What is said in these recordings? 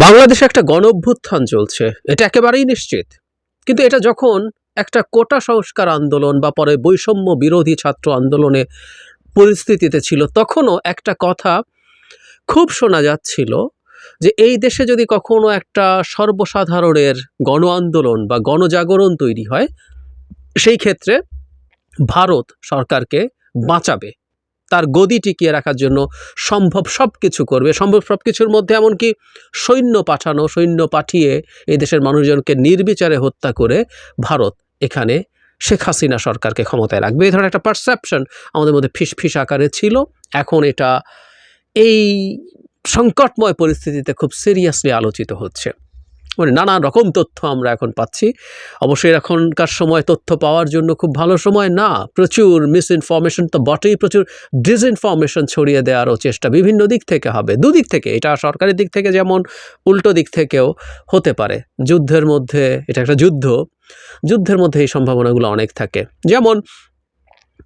বাংলাদেশে একটা গণ অভ্যুত্থান চলছে, এটা একেবারেই নিশ্চিত। কিন্তু এটা যখন একটা কোটা সংস্কার আন্দোলন বা পরে বৈষম্য বিরোধী ছাত্র আন্দোলনে পরিস্থিতিতে ছিল, তখনও একটা কথা খুব শোনা যাচ্ছিল যে এই দেশে যদি কখনো একটা সর্বসাধারণের গণ আন্দোলন বা গণজাগরণ তৈরি হয়, সেই ক্ষেত্রে ভারত সরকারকে বাঁচাবে। তার গদি টিকিয়ে রাখার জন্য সম্ভব সব কিছু করবে। সম্ভব সব কিছুর মধ্যে এমনকি সৈন্য পাঠানো, সৈন্য পাঠিয়ে এই দেশের মানুষজনকে নির্বিচারে হত্যা করে ভারত এখানে শেখ হাসিনা সরকারকে ক্ষমতায় রাখবে। এই ধরনের একটা পারসেপশন আমাদের মধ্যে ফিস ফিস আকারে ছিল। এখন এটা এই সংকটময় পরিস্থিতিতে খুব সিরিয়াসলি আলোচিত হচ্ছে। মানে নানা রকম তথ্য আমরা এখন পাচ্ছি। অবশ্যই এখনকার সময় তথ্য পাওয়ার জন্য খুব ভালো সময় না। প্রচুর মিস ইনফরমেশন তো বটেই, প্রচুর ডিসইনফরমেশন ছড়িয়ে দেওয়ারও চেষ্টা বিভিন্ন দিক থেকে হবে, দুদিক থেকে। এটা সরকারি দিক থেকে যেমন উল্টো দিক থেকেও হতে পারে। যুদ্ধের মধ্যে, এটা একটা যুদ্ধ, যুদ্ধের মধ্যে এই সম্ভাবনাগুলো অনেক থাকে। যেমন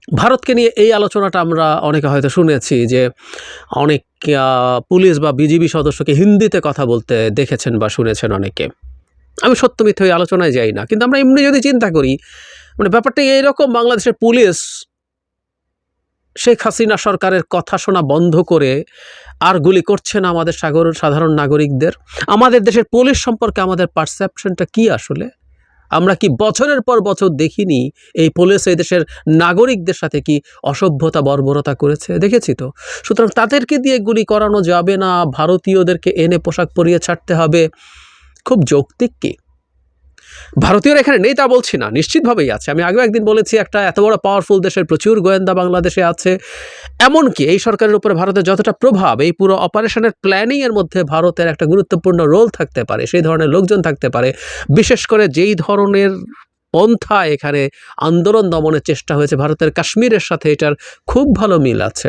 ভারতকে নিয়ে এই আলোচনাটা আমরা অনেকে হয়তো শুনেছি যে অনেক পুলিশ বা বিজিবি সদস্যকে হিন্দিতে কথা বলতে দেখেছেন বা শুনেছেন অনেকে। আমি সত্য মিথ্যে ওই আলোচনায় যাই না, কিন্তু আমরা এমনি যদি চিন্তা করি মানে ব্যাপারটা এইরকম বাংলাদেশের পুলিশ শেখ হাসিনা সরকারের কথা শোনা বন্ধ করে আর গুলি করছে না আমাদের সাগর, সাধারণ নাগরিকদের? আমাদের দেশের পুলিশ সম্পর্কে আমাদের পারসেপশনটা কি আসলে? আমরা কি বছরের পর বছর দেখিনি? এই পুলিশ এই দেশের নাগরিকদের সাথে কি অসভ্যতা, বর্বরতা করেছে? দেখেছি তো। সুতরাং তাদেরকে দিয়ে গুলি করানো যাবে না। ভারতীয়দেরকে এনে পোশাক পরিয়ে ছাড়তে হবে। খুব যৌক্তিক কি? ভারতীয়রা এখানে নেই তা বলছি না, নিশ্চিতভাবেই আছে। আমি আগেও একদিন বলেছি, একটা এত বড় পাওয়ারফুল দেশের প্রচুর গোয়েন্দা বাংলাদেশে আছে। এমনকি এই সরকারের উপরে ভারতের যতটা প্রভাব, এই পুরো অপারেশনের প্ল্যানিংয়ের মধ্যে ভারতের একটা গুরুত্বপূর্ণ রোল থাকতে পারে, সেই ধরনের লোকজন থাকতে পারে। বিশেষ করে যেই ধরনের পন্থা এখানে আন্দোলন দমনের চেষ্টা হয়েছে, ভারতের কাশ্মীরের সাথে এটার খুব ভালো মিল আছে।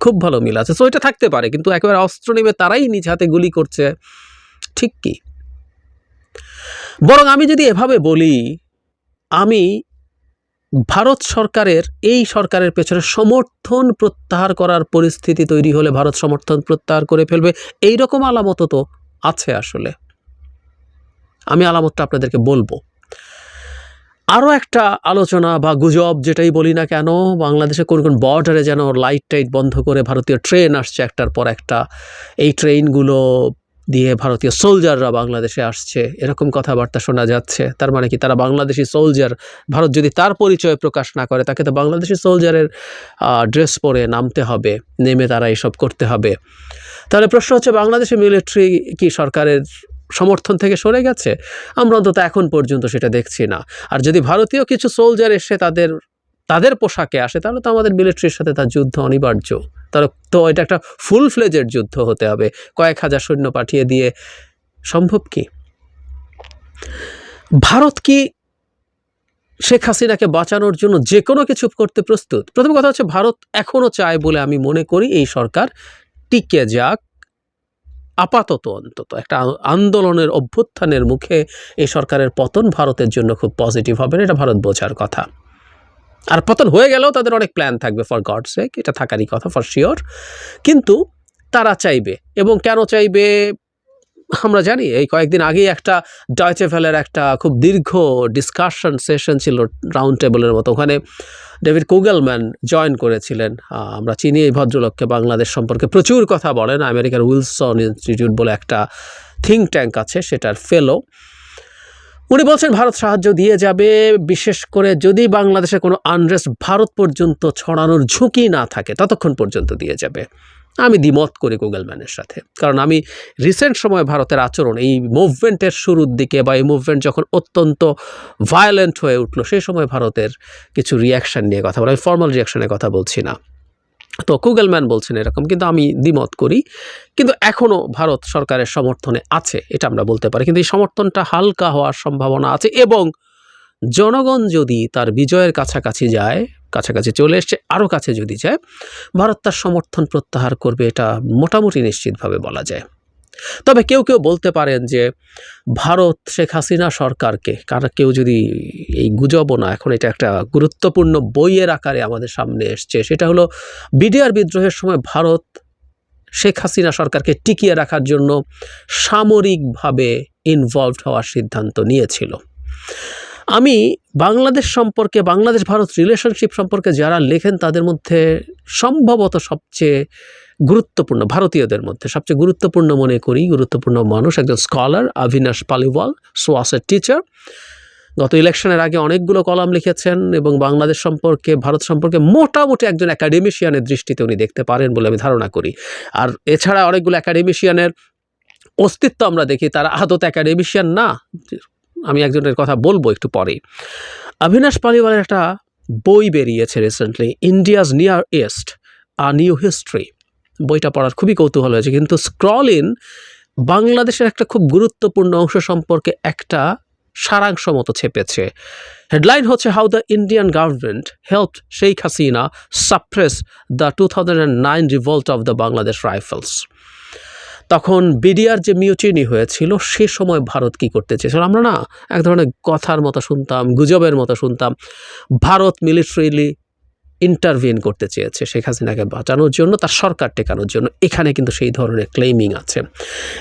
খুব ভালো মিল আছে। সো এটা থাকতে পারে, কিন্তু একেবারে অস্ত্র নেবে তারাই নিজ হাতে গুলি করছে। ঠিক কি? বরং আমি যদি এভাবে বলি, আমি ভারত সরকারের, এই সরকারের পেছনে সমর্থন প্রত্যাহার করার পরিস্থিতি তৈরি হলে ভারত সমর্থন প্রত্যাহার করে ফেলবে। এই রকম আলামতও তো আছে আসলে। আমি আলামতটা আপনাদেরকে বলব। আরও একটা আলোচনা বা গুজব যেটাই বলি না কেন, বাংলাদেশে কোন কোন বর্ডারে যেন লাইট টাইট বন্ধ করে ভারতীয় ট্রেন আসছে একটার পর একটা। এই ট্রেনগুলো দিয়ে ভারতীয় সোলজাররা বাংলাদেশে আসছে। এরকম কথাবার্তা শোনা যাচ্ছে। তার মানে কি? তারা বাংলাদেশি সোলজার, ভারত যদি তার পরিচয় প্রকাশ না করে, তাকে তো বাংলাদেশি সোলজারের ড্রেস পরে নামতে হবে, নেমে তারা এসব করতে হবে। তাহলে প্রশ্ন হচ্ছে, বাংলাদেশে মিলিটারি কি সরকারের সমর্থন থেকে সরে গেছে? আমরা অন্তত এখন পর্যন্ত সেটা দেখছি না। আর যদি ভারতীয় কিছু সোলজার এসে তাদের তাদের পোশাকে আসে, তাহলে তো আমাদের মিলিটারির সাথে তার যুদ্ধ অনিবার্য। তার তো এটা একটা ফুল ফ্লেজের যুদ্ধ হতে হবে। কয়েক হাজার সৈন্য পাঠিয়ে দিয়ে সম্ভব কি? ভারত কি শেখ হাসিনাকে বাঁচানোর জন্য যে কোনো কিছু করতে প্রস্তুত? প্রথম কথা হচ্ছে ভারত এখনও চায় বলে আমি মনে করি এই সরকার টিকে যাক। আপাতত অন্তত একটা আন্দোলনের অভ্যুত্থানের মুখে এই সরকারের পতন ভারতের জন্য খুব পজিটিভ হবে, এটা ভারত বোঝার কথা। আর পতন হয়ে গেলেও তাদের অনেক প্ল্যান থাকবে ফর গড সেক এটা থাকারই কথা ফর শিওর কিন্তু তারা চাইবে, এবং কেন চাইবে? আমরা জানি, এই কয়েকদিন আগেই একটা ডয়চে ভ্যালের একটা খুব দীর্ঘ ডিসকাশন সেশন ছিল রাউন্ড টেবলের মতো, ওখানে ডেভিড কুগেলম্যান জয়েন করেছিলেন। আমরা চিনি এই ভদ্রলোককে, বাংলাদেশ সম্পর্কে প্রচুর কথা বলেন, আমেরিকার উইলসন ইনস্টিটিউট বলে একটা থিঙ্ক ট্যাঙ্ক আছে, সেটার ফেলো উনি বলছেন, ভারত সাহায্য দিয়ে যাবে। বিশেষ করে যদি বাংলাদেশে কোনো আনরেস্ট ভারত পর্যন্ত ছড়ানোর ঝুঁকি না থাকে, ততক্ষণ পর্যন্ত দিয়ে যাবে। আমি দ্বিমত করি গুগলম্যানের সাথে। কারণ আমি রিসেন্ট সময় ভারতের আচরণ, এই মুভমেন্টের শুরুর দিকে বা এই মুভমেন্ট যখন অত্যন্ত ভায়োলেন্ট হয়ে উঠল, সেই সময় ভারতের কিছু রিয়াকশান নিয়ে কথা বলা, আমি ফর্মাল রিয়াকশনের কথা বলছি না। তো কুগলম্যান বলছেন এরকম, কিন্তু আমি দ্বিমত করি। কিন্তু এখনও ভারত সরকারের সমর্থনে আছে, এটা আমরা বলতে পারি। কিন্তু এই সমর্থনটা হালকা হওয়ার সম্ভাবনা আছে এবং জনগণ যদি তার বিজয়ের কাছাকাছি যায়, কাছাকাছি চলে এসছে আরও কাছে যদি যায়, ভারত তার সমর্থন প্রত্যাহার করবে, এটা মোটামুটি নিশ্চিতভাবে বলা যায়। তবে কেউ কেউ বলতে পারেন যে ভারত শেখ হাসিনা সরকারকে, কারা কেউ যদি এই গুজবও না, এখন এটা একটা গুরুত্বপূর্ণ বইয়ের আকারে আমাদের সামনে এসছে, সেটা হলো বিডিআর বিদ্রোহের সময় ভারত শেখ হাসিনা সরকারকে টিকিয়ে রাখার জন্য সামরিকভাবে ইনভলভড হওয়ার সিদ্ধান্ত নিয়েছিল। আমি বাংলাদেশ সম্পর্কে বাংলাদেশ ভারত রিলেশনশিপ সম্পর্কে যারা লেখেন, তাদের মধ্যে সম্ভবত সবচেয়ে গুরুত্বপূর্ণ, ভারতীয়দের মধ্যে সবচেয়ে গুরুত্বপূর্ণ মনে করি, গুরুত্বপূর্ণ মানুষ একজন স্কলার অভিনাশ পালিওয়াল সোয়াসের টিচার গত ইলেকশনের আগে অনেকগুলো কলাম লিখেছেন এবং বাংলাদেশ সম্পর্কে, ভারত সম্পর্কে মোটামুটি একজন অ্যাকাডেমিশিয়ানের দৃষ্টিতে উনি দেখতে পারেন বলে আমি ধারণা করি। আর এছাড়া অনেকগুলো অ্যাকাডেমিশিয়ানের অস্তিত্ব আমরা দেখি, তারা আদত অ্যাকাডেমিশিয়ান না, আমি একজনের কথা বলব একটু পরেই। অভিনাশ পালিওয়ালের একটা বই বেরিয়েছে recently India's near east a new history বইটা পড়ার খুবই কৌতূহল হয়েছে। কিন্তু স্ক্রল ইন বাংলাদেশের একটা খুব গুরুত্বপূর্ণ অংশ সম্পর্কে একটা সারাংশ মতো ছেপেছে। হেডলাইন হচ্ছে how the Indian government help Sheikh Hasina suppress the two thousand and nine revolt of the Bangladesh rifles. তখন বিডিআর যে মিউটিনি হয়েছিল, সে সময় ভারত কি করতে চেয়েছিল? আমরা না এক ধরনের কথার মতো শুনতাম, গুজবের মতো শুনতাম। ভারত মিলিটারিলি ইন্টারভিন করতে চেয়েছে শেখ হাসিনাকে বাঁচানোর জন্য, তার সরকার টেকানোর জন্য। এখানে কিন্তু সেই ধরনের ক্লেমিং আছে।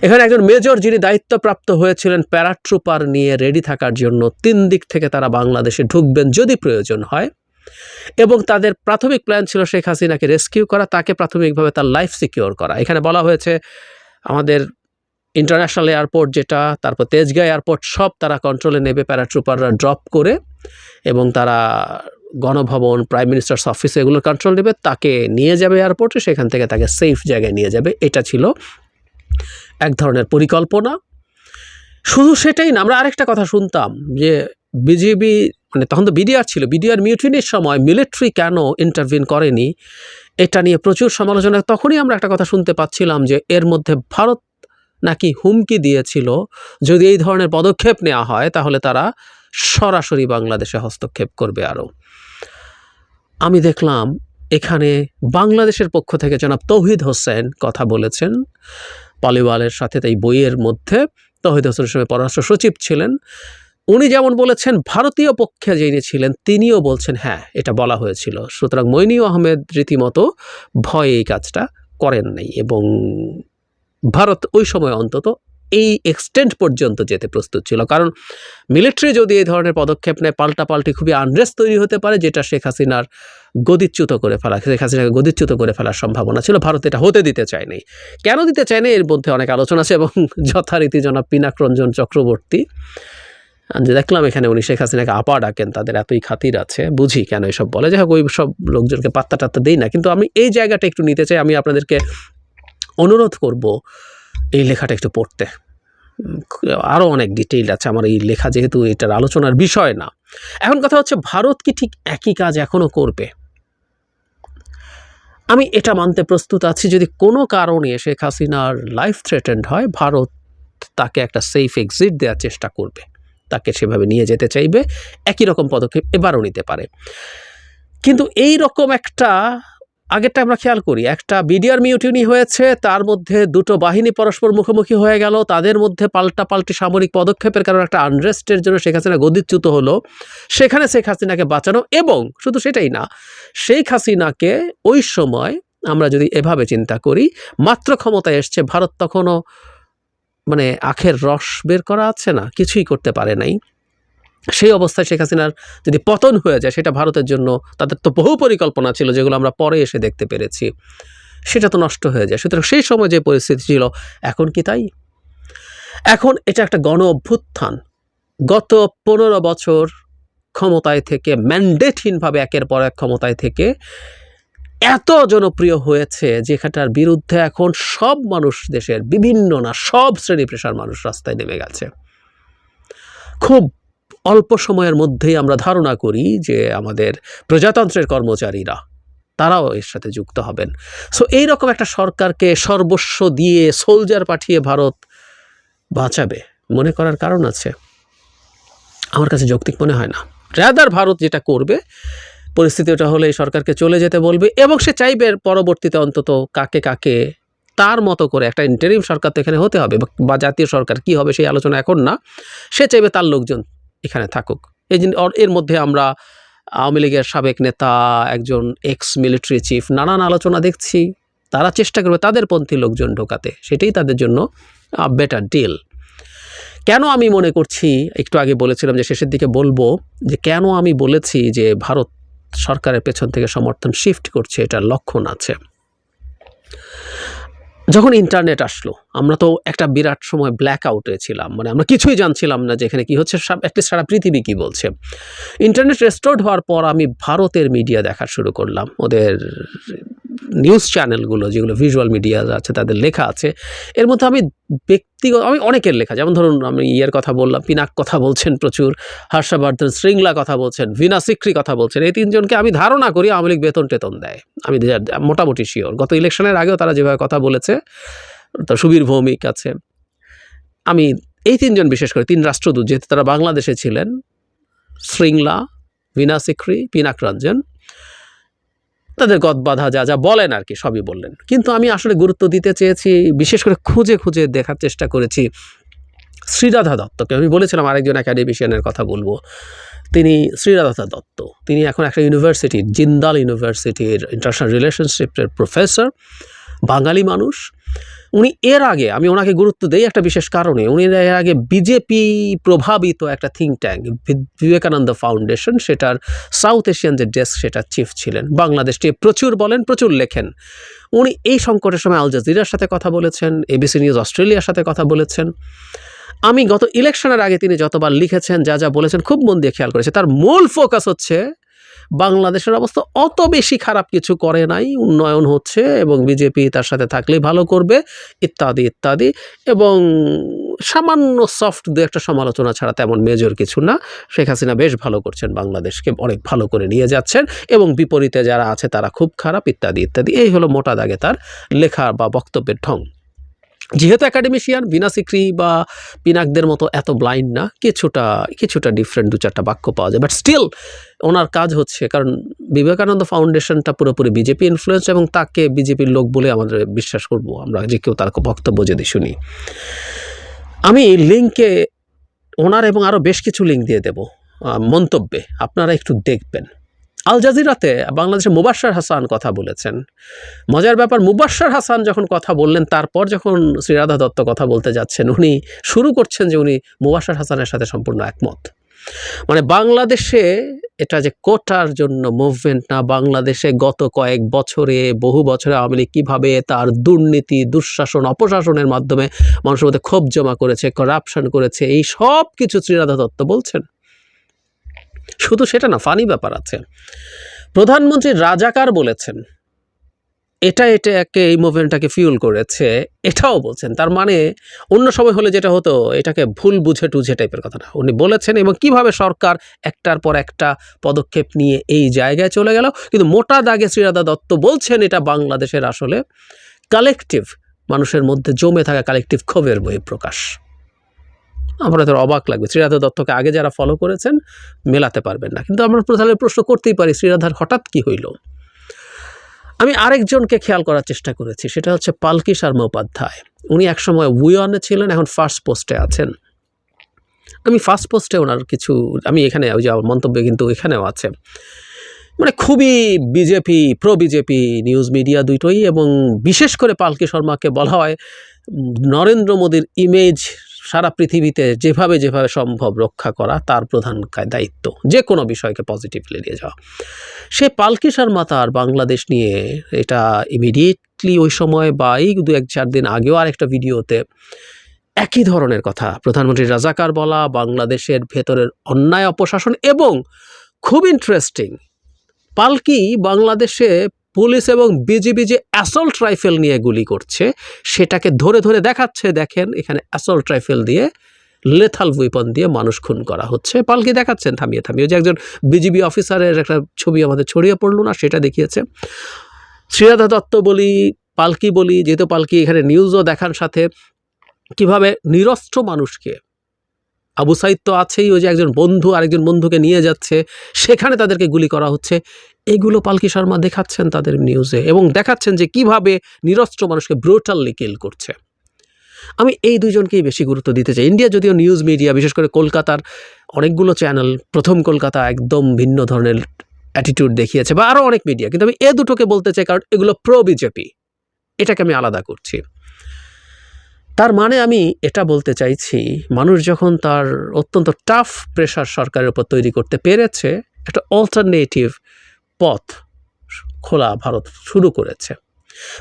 এখানে একজন মেজর যিনি দায়িত্বপ্রাপ্ত হয়েছিলেন প্যারাট্রুপার নিয়ে রেডি থাকার জন্য তিন দিক থেকে তারা বাংলাদেশে ঢুকবেন যদি প্রয়োজন হয়। এবং তাদের প্রাথমিক প্ল্যান ছিল শেখ হাসিনাকে রেস্কিউ করা, তাকে প্রাথমিকভাবে তার লাইফ সিকিওর করা। এখানে বলা হয়েছে, আমাদের ইন্টারন্যাশনাল এয়ারপোর্ট যেটা, তারপর তেজগাঁ এয়ারপোর্ট সব তারা কন্ট্রোলে নেবে প্যারাট্রুপাররা ড্রপ করে, এবং তারা গণভবন প্রাইম মিনিস্টার্স অফিসে এগুলোর কন্ট্রোল নেবে তাকে নিয়ে যাবে এয়ারপোর্টে সেখান থেকে তাকে সেফ জায়গায় নিয়ে যাবে। এটা ছিল এক ধরনের পরিকল্পনা। শুধু সেটাই না, আমরা আরেকটা কথা শুনতাম যে বিজেপি মানে তখন তো বিডিআর ছিল বিডিআর মিউটিনির সময় মিলিটারি কেন ইন্টারভিন করেনি? এটা নিয়ে প্রচুর সমালোচনা। তখনই আমরা একটা কথা শুনতে পাচ্ছিলাম যে এর মধ্যে ভারত নাকি হুমকি দিয়েছিল। যদি এই ধরনের পদক্ষেপ নেওয়া হয়, তাহলে তারা সরাসরি বাংলাদেশে হস্তক্ষেপ করবে আরও। আমি দেখলাম এখানে বাংলাদেশের পক্ষ থেকে জনাব তৌহিদ হোসেন কথা বলেছেন। পালিওয়ালের সাথে তাই বইয়ের মধ্যে তৌহিদ হোসেনের সময় পররাষ্ট্র সচিব ছিলেন। উনি যেমন বলেছেন, ভারতীয় পক্ষে যিনি ছিলেন, তিনিও বলছেন হ্যাঁ এটা বলা হয়েছিল। সুতরাং মইনিউ আহমেদ রীতিমতো ভয়ে এই কাজটা করেন নাই এবং ভারত ওই সময় অন্তত এই এক্সটেন্ট পর্যন্ত যেতে প্রস্তুত ছিল। কারণ মিলিটারি যদি এই ধরনের পদক্ষেপ নেয়, পাল্টাপাল্টি খুবই আনরেস্ট তৈরি হতে পারে, যেটা শেখ হাসিনার গদিচ্যুত করে ফেলা, শেখ হাসিনাকে গদিচ্যুত করে ফেলার সম্ভাবনা ছিল। ভারত এটা হতে দিতে চায়নি। কেন দিতে চায়নি? এর মধ্যে অনেক আলোচনা আছে এবং যথারীতি জনাব পিনাক রঞ্জন চক্রবর্তী যে দেখলাম এখানে উনি শেখ হাসিনাকে আপা ডাকেন, তাদের এতই খাতির আছে, বুঝি কেন এসব বলে। যাই হোক, ওই সব লোকজনকে পাত্তা টাত্তা দিই না, কিন্তু আমি এই জায়গাটা একটু নিতে চাই। আমি আপনাদেরকে অনুরোধ করব এই লেখাটা একটু পড়তে। আরও অনেক ডিটেইল আছে আমার এই লেখা যেহেতু এটার আলোচনার বিষয় না। এখন কথা হচ্ছে, ভারত কি ঠিক একই কাজ এখনও করবে? আমি এটা মানতে প্রস্তুত আছি যদি কোনো কারণে শেখ হাসিনার লাইফ থ্রেটেন্ড হয়, ভারত তাকে একটা সেফ এক্সিট দেওয়ার চেষ্টা করবে। তাকে সেভাবে নিয়ে যেতে চাইবে। একই রকম পদক্ষেপ এবারও নিতে পারে। কিন্তু এই রকম একটা আগেরটা আমরা খেয়াল করি, একটা বিডিআর মিউটিনি হয়েছে, তার মধ্যে দুটো বাহিনী পরস্পর মুখোমুখি হয়ে গেল, তাদের মধ্যে পাল্টা পাল্টি সামরিক পদক্ষেপের কারণে একটা আনরেস্টের জন্য শেখ হাসিনা গদিচ্যুত হলো, সেখানে শেখ হাসিনাকে বাঁচানো এবং শুধু সেটাই না, শেখ হাসিনাকে ওই সময় আমরা যদি এভাবে চিন্তা করি, মাত্র ক্ষমতায় এসছে, ভারত তখনও মানে আখের রস বের করা আছে না, কিছুই করতে পারে নাই। সেই অবস্থায় শেখ হাসিনার যদি পতন হয়ে যায়, সেটা ভারতের জন্য তাদের তো বহু পরিকল্পনা ছিল যেগুলো আমরা পরে এসে দেখতে পেরেছি। সেটা তো নষ্ট হয়ে যায়। সুতরাং সেই সময় যে পরিস্থিতি ছিল, এখন কি তাই? এখন এটা একটা গণ অভ্যুত্থান। গত পনেরো বছর ক্ষমতায় থেকে, ম্যান্ডেটহীনভাবে একের পর এক ক্ষমতায় থেকে এত জনপ্রিয় হয়েছে যেখানটার বিরুদ্ধে এখন সব মানুষ দেশের বিভিন্ন না, সব শ্রেণি পেশার মানুষ রাস্তায় নেমে গেছে। খুব অল্প সময়ের মধ্যেই আমরা ধারণা করি যে আমাদের প্রজাতন্ত্রের কর্মচারীরা, তারাও এর সাথে যুক্ত হবেন। সো এইরকম একটা সরকারকে সর্বস্ব দিয়ে সোলজার পাঠিয়ে ভারত বাঁচাবে মনে করার কারণ আছে। আমার কাছে যৌক্তিক মনে হয় না। রাদার ভারত যেটা করবে, পরিস্থিতি ওটা হলে সরকারকে চলে যেতে বলবে এবং সে চাইবে পরবর্তীতে অন্তত কাকে কাকে তার মতো করে একটা ইন্টারিম সরকার তো এখানে হতে হবে বা জাতীয় সরকার কি হবে সেই আলোচনা এখন না। সে চাইবে তার লোকজন এখানে থাকুক। এই জিন- অর- এর মধ্যে আমরা আওয়ামী লীগের সাবেক নেতা, একজন এক্স মিলিটারি চিফ নানান আলোচনা দেখছি। তারা চেষ্টা করবে তাদের পন্থী লোকজন ঢোকাতে। সেটাই তাদের জন্য বেটার ডিল কেন আমি মনে করছি, একটু আগে বলেছিলাম যে শেষের দিকে বলব যে কেন আমি বলেছি যে ভারত সরকারের পেছন থেকে সমর্থন শিফট করছে, এটার লক্ষণ আছে। যখন ইন্টারনেট আসলো, আমরা তো একটা বিরাট সময় ব্ল্যাক আউটে ছিলাম। মানে আমরা কিছুই জানছিলাম না যে এখানে কী হচ্ছে সব একটি সারা পৃথিবী কী বলছে। ইন্টারনেট রেস্টোর্ড হওয়ার পর আমি ভারতের মিডিয়া দেখা শুরু করলাম, ওদের নিউজ চ্যানেলগুলো যেগুলো ভিজুয়াল মিডিয়া আছে, তাদের লেখা আছে। এর মধ্যে আমি ব্যক্তিগত, আমি অনেকের লেখা, যেমন ধরুন আমি ইয়ের কথা বললাম, পিনাক কথা বলছেন প্রচুর, হর্ষবর্ধন শৃঙ্গলা কথা বলছেন, ভিনা সিক্রি কথা বলছেন, এই তিনজনকে আমি ধারণা করি আওয়ামী লীগ বেতন টেতন দেয়। আমি মোটামুটি শিওর গত ইলেকশনের আগেও তারা যেভাবে কথা বলেছে, তো সুবীর ভৌমিক আছে। আমি এই তিনজন বিশেষ করে, তিন রাষ্ট্রদূত, যেহেতু তারা বাংলাদেশে ছিলেন, শৃঙ্গলা, ভিনা সিক্রি, পিনাক রঞ্জন তাদের গদ বাধা যা যা বলেন আর কি, সবই বললেন। কিন্তু আমি আসলে গুরুত্ব দিতে চেয়েছি, বিশেষ করে খুঁজে খুঁজে দেখার চেষ্টা করেছি শ্রীরাধা দত্তকে। আমি বলেছিলাম আরেকজন একাডেমিশিয়ানের কথা বলব। তিনি শ্রীরাধা দত্ত। তিনি এখন একটা ইউনিভার্সিটির জিন্দাল ইউনিভার্সিটির ইন্টারন্যাশনাল রিলেশনশিপের প্রফেসর বাঙালি মানুষ। উনি এর আগে, আমি ওনাকে গুরুত্ব দেই একটা বিশেষ কারণে, উনি এর আগে বিজেপি প্রভাবিত একটা থিঙ্ক ট্যাঙ্ক বিবেকানন্দ ফাউন্ডেশন সেটার সাউথ এশিয়ান যে ডেস্ক সেটার চিফ ছিলেন। বাংলাদেশটি প্রচুর বলেন, প্রচুর লেখেন। উনি এই সংকটের সময় আল জাজিরার সাথে কথা বলেছেন এবিসি নিউজ অস্ট্রেলিয়ার সাথে কথা বলেছেন। আমি গত ইলেকশনের আগে তিনি যতবার লিখেছেন, যা যা বলেছেন, খুব মন দিয়ে খেয়াল করেছে। তার মূল ফোকাস হচ্ছে বাংলাদেশের অবস্থা অত বেশি খারাপ কিছু করে নাই। উন্নয়ন হচ্ছে এবং বিজেপি তার সাথে থাকলেই ভালো করবে, ইত্যাদি ইত্যাদি। এবং সামান্য সফট দু একটা সমালোচনা ছাড়া তেমন মেজর কিছু না। শেখ হাসিনা বেশ ভালো করছেন বাংলাদেশকে, অনেক ভালো করে নিয়ে যাচ্ছেন এবং বিপরীতে যারা আছে তারা খুব খারাপ, ইত্যাদি ইত্যাদি। এই হলো মোটা দাগে তার লেখা বা বক্তব্যের ঢং। যেহেতু একাডেমিশিয়ান বিনা সিক্রি বা পিনাকদের মতো এত ব্লাইন্ড না, কিছুটা কিছুটা ডিফারেন্ট দু চারটা বাক্য পাওয়া যায়। বাট স্টিল ওনার কাজ হচ্ছে, কারণ বিবেকানন্দ ফাউন্ডেশনটা পুরোপুরি বিজেপি ইনফ্লুয়েন্স এবং তাকে বিজেপির লোক বলে আমাদের বিশ্বাস করব আমরা, যে কেউ তার বক্তব্য যদি শুনি। আমি লিঙ্কে ওনার এবং আরও বেশ কিছু লিঙ্ক দিয়ে দেব মন্তব্যে। আপনারা একটু দেখবেন। আল জাজিরাতে বাংলাদেশের মুবাসার হাসান কথা বলেছেন। মজার ব্যাপার মুবাসার হাসান যখন কথা বললেন, তারপর যখন শ্রীরাধা দত্ত কথা বলতে যাচ্ছেন, উনি শুরু করছেন যে উনি মুবাসার হাসানের সাথে সম্পূর্ণ একমত। মানে বাংলাদেশে এটা যে কোটার জন্য মুভমেন্ট না, বাংলাদেশে গত কয়েক বছরে, বহু বছরে আওয়ামী লীগ কীভাবে তার দুর্নীতি, দুঃশাসন, অপশাসনের মাধ্যমে মানুষের মধ্যে ক্ষোভ জমা করেছে করাপশন করেছে, এই সব কিছু শ্রীরাধা দত্ত বলছেন। শুধু সেটা না ফানি ব্যাপার আছে। প্রধানমন্ত্রী রাজাকার বলেছেন, এটা এটাকে এই মুভমেন্টটাকে ফিউল করেছে, এটাও বলছেন। তার মানে অন্য সময় হলে যেটা হতো, এটাকে ভুল বুঝে টুঝে টাইপের কথা না। উনি বলেছেন এবং কীভাবে সরকার একটার পর একটা পদক্ষেপ নিয়ে এই জায়গায় চলে গেল। কিন্তু মোটা দাগে শ্রীরাধা দত্ত বলছেন, এটা বাংলাদেশের আসলে কালেকটিভ মানুষের মধ্যে জমে থাকা কালেকটিভ ক্ষোভের বহিঃপ্রকাশ। আপনাদের অবাক লাগবে। শ্রীরাধা দত্তকে আগে যারা ফলো করেছেন, মেলাতে পারবেন না। কিন্তু আমরা প্রধানের প্রশ্ন করতেই পারি, শ্রীরাধার হঠাৎ কি হইল? আমি আরেকজনকে খেয়াল করার চেষ্টা করেছি, সেটা হচ্ছে পালকি শর্মা উপাধ্যায়। উনি একসময় উইয়নে ছিলেন, এখন ফার্স্ট পোস্টে আছেন। আমি ফার্স্ট পোস্টে ওনার কিছু, আমি এখানে, ওই যে মন্তব্য কিন্তু এখানেও আছে। মানে খুবই BJP pro BJP news media দুটোই এবং বিশেষ করে পালকি শর্মাকে বলা হয় নরেন্দ্র মোদীর ইমেজ সারা পৃথিবীতে যেভাবে যেভাবে সম্ভব রক্ষা করা তার প্রধান দায়িত্ব। যে কোনো বিষয়কে পজিটিভলি নিয়ে যাওয়া। সে পালকি শর্মা তার বাংলাদেশ নিয়ে এটা ইমিডিয়েটলি ওই সময় বা এই দু এক চার দিন আগেও আরেকটা ভিডিওতে একই ধরনের কথা, প্রধানমন্ত্রী রাজাকার বলা, বাংলাদেশের ভেতরের অন্যায় অপশাসন এবং খুব ইন্টারেস্টিং পালকি বাংলাদেশে পুলিশ এবং বিজিবি যে অ্যাসল্ট রাইফেল নিয়ে গুলি করছে, সেটাকে ধরে ধরে দেখাচ্ছে, দেখেন এখানে অ্যাসল্ট রাইফেল দিয়ে লেথাল উইপন দিয়ে মানুষ খুন করা হচ্ছে। পালকি দেখাচ্ছেন, থামিয়ে থামিয়ে। যে একজন বিজিবি অফিসারের একটা ছবি আমাদের ছড়িয়ে পড়ল না, সেটা দেখিয়েছে। শ্রীরাধা দত্ত বলি, পালকি বলি, যেহেতু পালকি এখানে নিউজও দেখার সাথে, কীভাবে নিরস্ত্র মানুষকে, আবু তো আছেই, ওই যে একজন বন্ধু, আরেকজন বন্ধুকে নিয়ে যাচ্ছে, সেখানে তাদেরকে গুলি করা হচ্ছে। এগুলো পালকি শর্মা দেখাচ্ছেন তাদের নিউজে এবং দেখাচ্ছেন যে কীভাবে নিরস্ত্র মানুষকে ব্রুটালি কিল করছে। আমি এই দুজনকেই বেশি গুরুত্ব দিতে চাই। ইন্ডিয়া যদিও নিউজ মিডিয়া বিশেষ করে কলকাতার অনেকগুলো চ্যানেল প্রথম কলকাতা একদম ভিন্ন ধরনের অ্যাটিটিউড দেখিয়েছে বা আরও অনেক মিডিয়া কিন্তু আমি এ দুটোকে বলতে চাই কারণ এগুলো প্রো বিজেপি এটাকে আমি আলাদা করছি। তার মানে আমি এটা বলতে চাইছি, মানুষ যখন তার অত্যন্ত টাফ প্রেশার সরকারের উপর তৈরি করতে পেরেছে, একটা অল্টারনেটিভ পথ খোলা ভারত শুরু করেছে।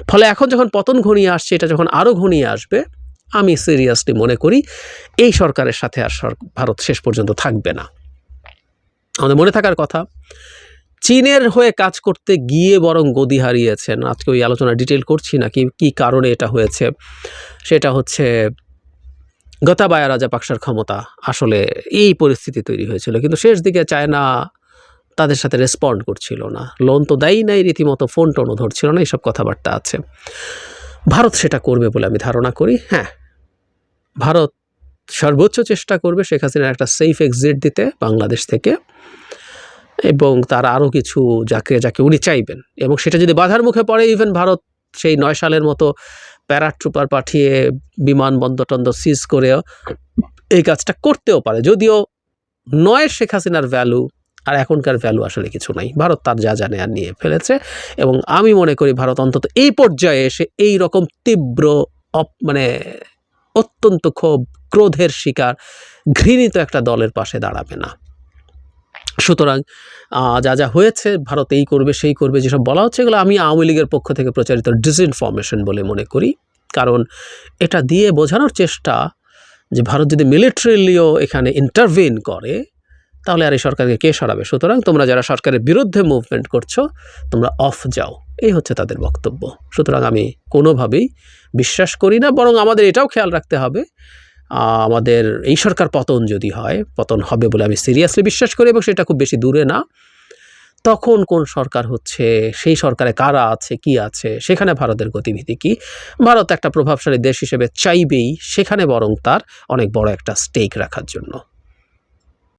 ফলে এখন যখন পতন ঘনিয়ে আসছে, এটা যখন আরও ঘনিয়ে আসবে, আমি সিরিয়াসলি মনে করি এই সরকারের সাথে আর ভারত শেষ পর্যন্ত থাকবে না। আমাদের মনে থাকার কথা, চীনের হয়ে কাজ করতে গিয়ে বরং গদি হারিয়েছেন। আজকে ওই আলোচনা ডিটেল করছি না, কি, কী কারণে এটা হয়েছে। সেটা হচ্ছে গতাবায়া রাজা রাজাপাকসার ক্ষমতা। আসলে এই পরিস্থিতি তৈরি হয়েছিল। কিন্তু শেষ দিকে চায়না তাদের সাথে রেসপন্ড করছিল না। লোন তো দেয়ই নাই, রীতিমতো ফোন টোনও ধরছিল না এইসব কথাবার্তা আছে। ভারত সেটা করবে বলে আমি ধারণা করি হ্যাঁ। ভারত সর্বোচ্চ চেষ্টা করবে শেখ হাসিনার একটা সেফ এক্সিট দিতে বাংলাদেশ থেকে এবং তার আরও কিছু যাকে যাকে উনি চাইবেন। এবং সেটা যদি বাধার মুখে পড়ে ইভেন ভারত সেই নয় সালের মতো প্যারাট্রুপার পাঠিয়ে বিমানবন্দর টন্দর সিজ করে এই কাজটা করতেও পারে। যদিও নয় শেখ হাসিনার ভ্যালু আর এখনকার ভ্যালু আসলে কিছু নাই। ভারত তার যা জানে আর নিয়ে ফেলেছে এবং আমি মনে করি ভারত অন্তত এই পর্যায়ে এসে এই রকম তীব্র অপ- মানে অত্যন্ত ক্ষোভ, ক্রোধের শিকার ঘৃণিত একটা দলের পাশে দাঁড়াবে না। সুতরাং যা যা হয়েছে, ভারত এই করবে, সেই করবে, যেসব বলা হচ্ছে এগুলো আমি আওয়ামী লীগের পক্ষ থেকে প্রচারিত ডিসইনফরমেশন বলে মনে করি। কারণ এটা দিয়ে বোঝানোর চেষ্টা যে ভারত যদি মিলিটারিলিও এখানে ইন্টারভিন করে তাহলে আর এই সরকারকে কে সরাবে? সুতরাং তোমরা যারা সরকারের বিরুদ্ধে মুভমেন্ট করছ, তোমরা অফ যাও। এই হচ্ছে তাদের বক্তব্য। সুতরাং আমি কোনোভাবেই বিশ্বাস করি না, বরং আমাদের এটাও খেয়াল রাখতে হবে আমাদের এই সরকার পতন যদি হয়, পতন হবে বলে আমি সিরিয়াসলি বিশ্বাস করি এবং সেটা খুব বেশি দূরে না। তখন কোন সরকার হচ্ছে, সেই সরকারে কারা আছে, কি আছে, সেখানে ভারতের গতিবিধি কি? ভারত একটা প্রভাবশালী দেশ হিসেবে চাইবেই, সেখানে বরং তার অনেক বড় একটা স্টেক রাখার জন্য।